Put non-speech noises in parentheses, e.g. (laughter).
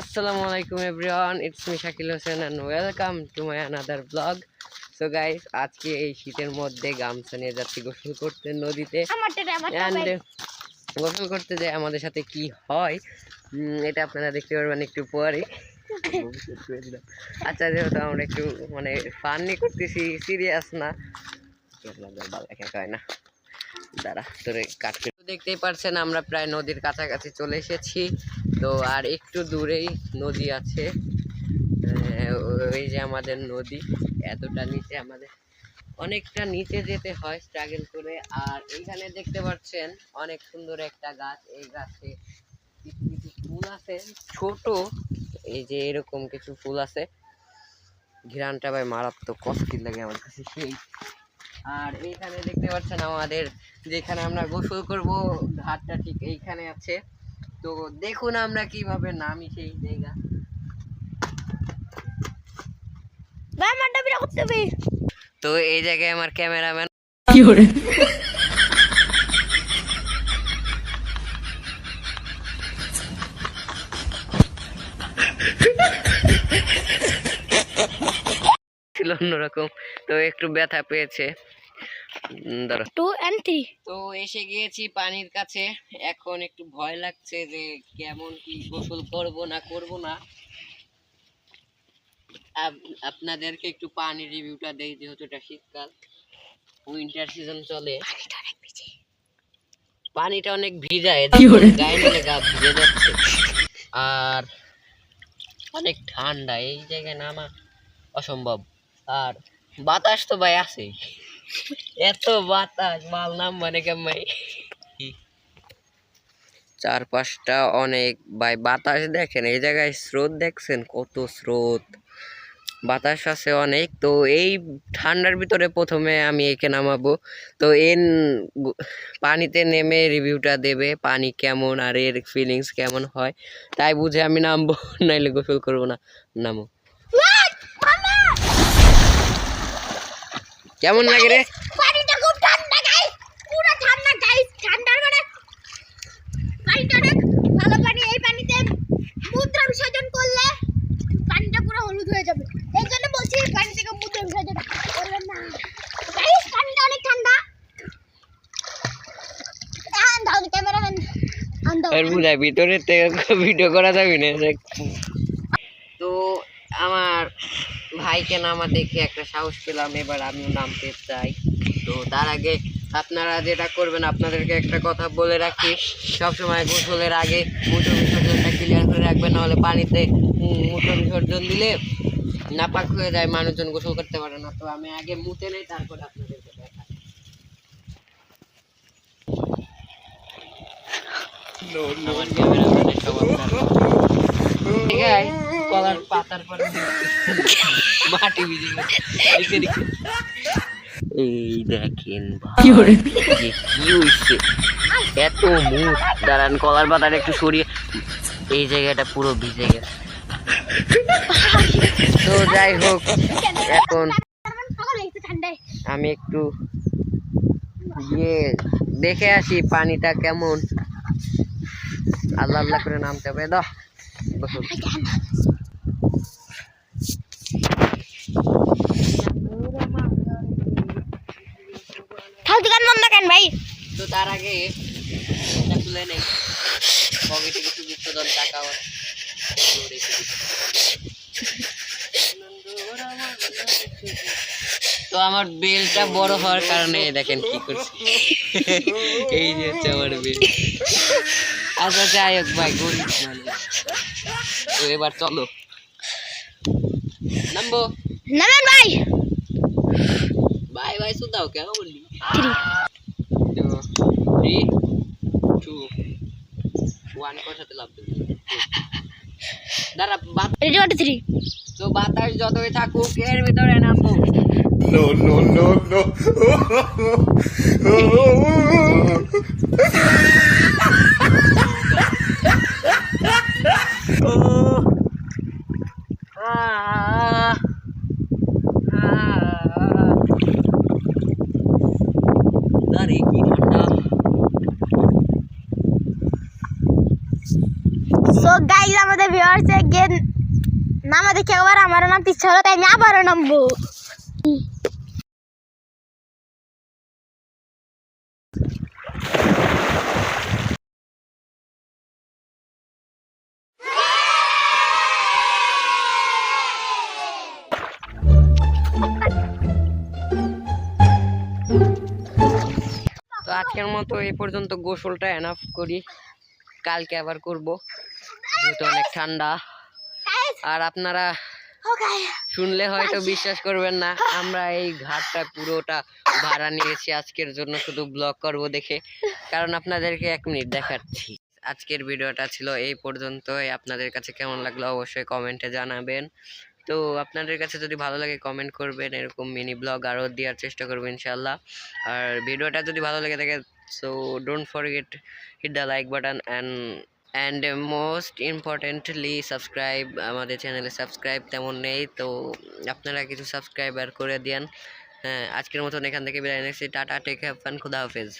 আসসালামু আলাইকুম everyone it's me Shakil Hossain and welcome to my another blog so guys আজকে এই শীতের মধ্যে গামছা নিয়ে যাচ্ছি গোসল করতে নদীতে। অ্যান্ড গোসল করতে যে আমাদের সাথে কি হয় এটা আপনারা দেখতে পারবেন একটু পরে। আচ্ছা যেহেতু আমরা একটু মানে ফানি করতেছি সিরিয়াস না। হয় না। দাঁড়া তোরে কাটতে দেখতেই পারছেন আমরা প্রায় নদীর কাছাকাছি চলে এসেছি। তো আর একটু দূরেই নদী আছে। ওই যে আমাদের নদী, এতটা নিচে আমাদের, অনেকটা নিচে যেতে হয় স্ট্রাগল করে। আর এইখানে দেখতে পাচ্ছেন, অনেক সুন্দর একটা গাছ। এই গাছে কিছু কিছু ফুল আছে, ছোট, এই যে এরকম কিছু ফুল আছে। ঘিরানটা ভাই মারাত্মক কষ্টির লাগে আমার কাছে সেই। আর এইখানে দেখতে পাচ্ছেন আমাদের, যেখানে আমরা গোসল করব, ঘাটটা ঠিক এইখানে আছে। তো দেখুন আমরা কীভাবে নামি সেই জায়গা। তো এই জায়গায় আমার ক্যামেরাম্যান। কি করে ছিল অন্যরকম তো একটু ব্যথা পেয়েছে। টু অ্যান্ড থ্রি তো এসে গিয়েছি পানির কাছে। এখন একটু ভয় লাগছে যে কেমন কি গোসল করব না করব না। আপনাদেরকে একটু পানির রিভিউটা দেই যেহেতু এটা শীতকাল। উইন্টার সিজন চলে। পানিটা অনেক ভিজায় গায়ে নিলে গা ভিজে যাচ্ছে। আর অনেক ঠান্ডা এই জায়গায় নামা অসম্ভব। আর বাতাস তো ভাই আছে এত বাতাস মাল নাম মানে কেমন চারপাশটা অনেক, ভাই বাতাস দেখেন, এই জায়গায় স্রোত দেখছেন? কত স্রোত। বাতাস আছে অনেক, তো এই ঠান্ডার ভিতরে প্রথমে আমি একে নামাবো। তো গু- পানিতে নেমে রিভিউটা দেবে, পানি কেমন আর এর ফিলিংস কেমন হয়। তাই বুঝে আমি নামবো, (laughs) নাইলে গোসল করব না, নামো। কেমন লাগে রে? পানিটা খুব ঠান্ডা গাইস পুরো ঠান্ডা গাইস ঠান্ডার মানে পানিটা অনেক ভালো পানি এই পানিতে মুদ্রা বিসর্জন করলে পানিটা পুরো হলুদ হয়ে যাবে। এই জন্য বলছি পানি থেকে মুদ্রা বিসর্জন করবেন না। গাইস পানিটা অনেক ঠান্ডা। আন্দাও ক্যামেরাম্যান আন্দাও আর বুঝায় ভিতরে ভিডিও করা যাবে না দেখ। তো আমার ভাইকে নামা দেখে একটা সাহস পেলাম এবার আমিও নামতে চাই। তো তার আগে আপনারা যেটা করবেন আপনাদেরকে একটা কথা বলে রাখি। সবসময় গোসলের আগে মূত্র বিসর্জনটা ক্লিয়ার করে রাখবেন নাহলে পানিতে মূত্র বিসর্জন দিলে নাপাক হয়ে যায় মানুষজন গোসল করতে পারে না। তো আমি আগে মুতে নেই তারপরে আপনাদেরকে দেখাই। আমার ক্যামেরাম্যানের স্বভাব খারাপ। ঠিক আছে কলার পাতার পরে মাটি ভিজে গেছে। এদিকে দেখি। এই দেখেন কি এত মুখ। দাঁড়ান কলার পাতাটা একটু সরিয়ে এই জায়গাটা পুরো ভিজে গেছে। তো যাই হোক এখন আমি একটু গিয়ে দেখে আসি পানিটা কেমন। আল্লাহ আল্লাহ করে নামতে হবে। দাও। ভাই? তো তার আগে এটা টাকা। তো আমার বেলটা বড় হওয়ার কারণে দেখেন কি করছি। এই যে হচ্ছে আমার বেল। আচ্ছা যাই হোক ভাই গরিব মানুষ। তো এবার চলো নামবো নামেন ভাই বাই বাই শুধাও কেন বললি থ্রি থ্রি টু ওয়ান কোর সাথে লাভ দেবে দাঁড়া বাত- থ্রি তো বাতাস যতই থাকুক এর ভিতরে নামবো No, no, no, no. (laughs) আহ, আহ। আরে কি ঠান্ডা সো গাইস আমাদের ভিউয়ার্স নামা দেখে ইচ্ছা হলো, তাই আমি নামবো। তো আজকের মতো এই পর্যন্ত গোসলটা এনাফ করি। কালকে আবার করব। যেহেতু অনেক ঠান্ডা। আর আপনারা শুনলে হয়তো বিশ্বাস করবেন না, আমরা এই ঘাটটা পুরোটা ভাড়া নিয়েছি, আজকের জন্য শুধু ব্লগ করব দেখে। কারণ আপনাদেরকে এক মিনিট দেখাচ্ছি। আজকের ভিডিওটা ছিল এই পর্যন্তই। আপনাদের কাছে কেমন লাগল অবশ্যই কমেন্টে জানাবেন। তো আপনাদের কাছে যদি ভালো লাগে কমেন্ট করবেন, এরকম মিনি ব্লগ আরও দেওয়ার চেষ্টা করবেন ইনশাল্লাহ আর ভিডিওটা যদি ভালো লেগে থাকে so don't forget hit the like button and and most importantly subscribe আমাদের চ্যানেলে সাবস্ক্রাইব তেমন নেই, তো আপনারা কিছু সাবস্ক্রাইবার করে দেন হ্যাঁ আজকের মতন এখান থেকে বিদায় নিচ্ছি। টাটা টেক হ্যাভ ফান খুদা হাফেজ।